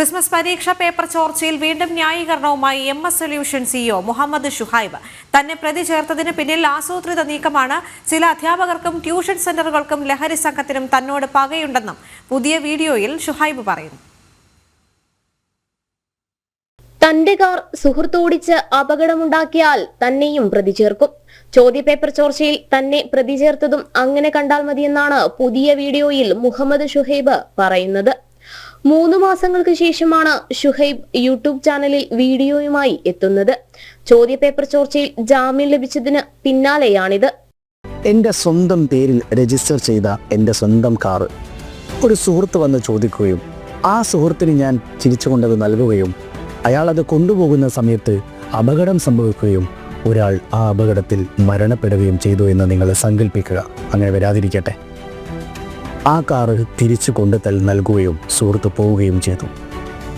Christmas പരീക്ഷ paper ചോർച്ചയിൽ വീണ്ടും ന്യായീകരണവുമായി M S solution CEO Muhammad Shuhaib. തന്നെ പ്രതി ചേർത്തതിന് പിന്നിൽ ആസൂത്രിത നീക്കമാണ് ചില അധ്യാപകർക്കും ട്യൂഷൻ സെന്ററുകൾക്കും ലഹരി സംഘത്തിനും തന്നോട് പകയുണ്ടെന്നും പുതിയ വീഡിയോയിൽ ഷുഹൈബ് പറയുന്നു. തന്റെ കാർ സുഹൃത്തോടിച്ച് അപകടമുണ്ടാക്കിയാൽ തന്നെയും പ്രതി ചേർക്കും. ചോദ്യപേപ്പർ ചോർച്ചയിൽ തന്നെ പ്രതി ചേർത്തതും അങ്ങനെ കണ്ടാൽ മതിയെന്നാണ് പുതിയ വീഡിയോയിൽ മുഹമ്മദ് ഷുഹൈബ് പറയുന്നത്. മൂന്ന് മാസങ്ങൾക്ക് ശേഷമാണ് ഷുഹൈബ് യൂട്യൂബ് ചാനലിൽ വീഡിയോയുമായി എത്തുന്നത്. ചോദ്യപേപ്പർ ചോർച്ചയിൽ ജാമ്യം ലഭിച്ചതിന് പിന്നാലെയാണിത്. എന്റെ സ്വന്തം പേരിൽ രജിസ്റ്റർ ചെയ്ത എന്റെ സ്വന്തം കാറ്. ഒരു സുഹൃത്ത് വന്ന് ചോദിക്കുകയും ആ സുഹൃത്തിന് ഞാൻ ചിരിച്ചുകൊണ്ടത് നൽകുകയും അയാൾ അത് കൊണ്ടുപോകുന്ന സമയത്ത് അപകടം സംഭവിക്കുകയും ഒരാൾ ആ അപകടത്തിൽ മരണപ്പെടുകയും ചെയ്തു എന്ന് നിങ്ങൾ സങ്കല്പിക്കുക അങ്ങനെ വരാതിരിക്കട്ടെ. ആ കാറ് തിരിച്ചു കൊണ്ടുതൽ നൽകുകയും സുഹൃത്ത് പോവുകയും ചെയ്തു.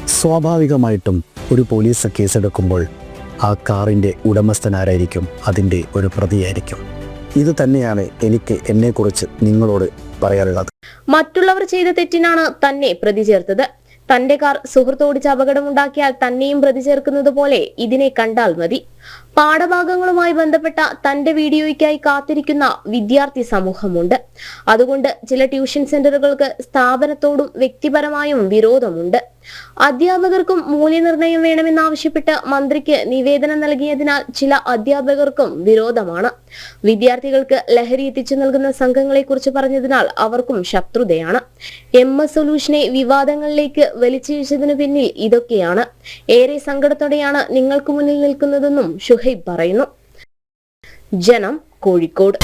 സ്വാഭാവികമായിട്ടും ഒരു പോലീസ് കേസെടുക്കുമ്പോൾ ആ കാറിന്റെ ഉടമസ്ഥനാരായിരിക്കും അതിന്റെ ഒരു പ്രതിയായിരിക്കും. ഇത് തന്നെയാണ് എനിക്ക് എന്നെക്കുറിച്ച് നിങ്ങളോട് പറയാനുള്ളത്. മറ്റുള്ളവർ ചെയ്ത തെറ്റിനാണ് തന്നെ പ്രതി ചേർത്തത്. തന്റെ കാർ സുഹൃത്തോടിച്ച് അപകടമുണ്ടാക്കിയാൽ തന്നെയും പ്രതി ചേർക്കുന്നത് പോലെ ഇതിനെ കണ്ടാൽ മതി. പാഠഭാഗങ്ങളുമായി ബന്ധപ്പെട്ട തന്റെ വീഡിയോയ്ക്കായി കാത്തിരിക്കുന്ന വിദ്യാർത്ഥി സമൂഹമുണ്ട്. അതുകൊണ്ട് ചില ട്യൂഷൻ സെന്ററുകൾക്ക് സ്ഥാപനത്തോടും വ്യക്തിപരമായും വിരോധമുണ്ട്. അധ്യാപകർക്കും മൂല്യനിർണയം വേണമെന്നാവശ്യപ്പെട്ട് മന്ത്രിക്ക് നിവേദനം നൽകിയതിനാൽ ചില അധ്യാപകർക്കും വിരോധമാണ്. വിദ്യാർത്ഥികൾക്ക് ലഹരി എത്തിച്ചു നൽകുന്ന സംഘങ്ങളെക്കുറിച്ച് പറഞ്ഞതിനാൽ അവർക്കും ശത്രുതയാണ്. എം എസ് സൊല്യൂഷനെ വിവാദങ്ങളിലേക്ക് വലിച്ചിഴച്ചതിനു പിന്നിൽ ഇതൊക്കെയാണ്. ഏറെ സങ്കടത്തോടെയാണ് നിങ്ങൾക്ക് മുന്നിൽ നിൽക്കുന്നതെന്നും ഷുഹൈബ് പറയുന്നു. ജനം കോഴിക്കോട്.